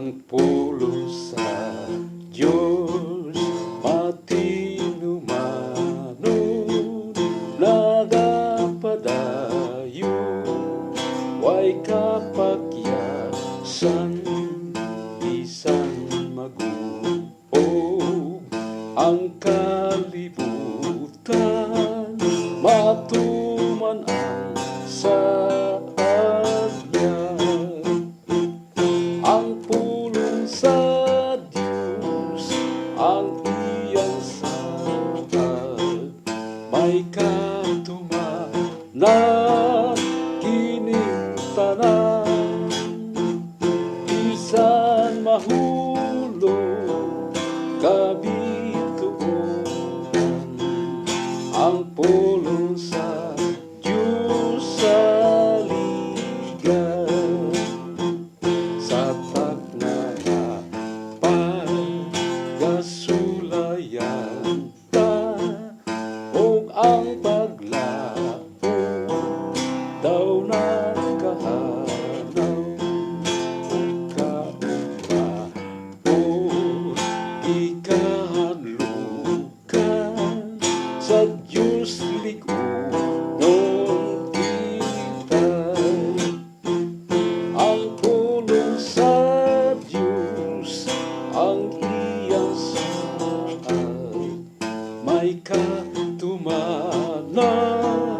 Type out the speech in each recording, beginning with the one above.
pagpulong sa Diyos matino manon nagapadayo way kapakyasan isan maguog ang kapakyasan ang iyang sakal May katuma na kinintanan Isan mahulog kabila Maica, tu mana.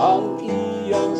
ang iyang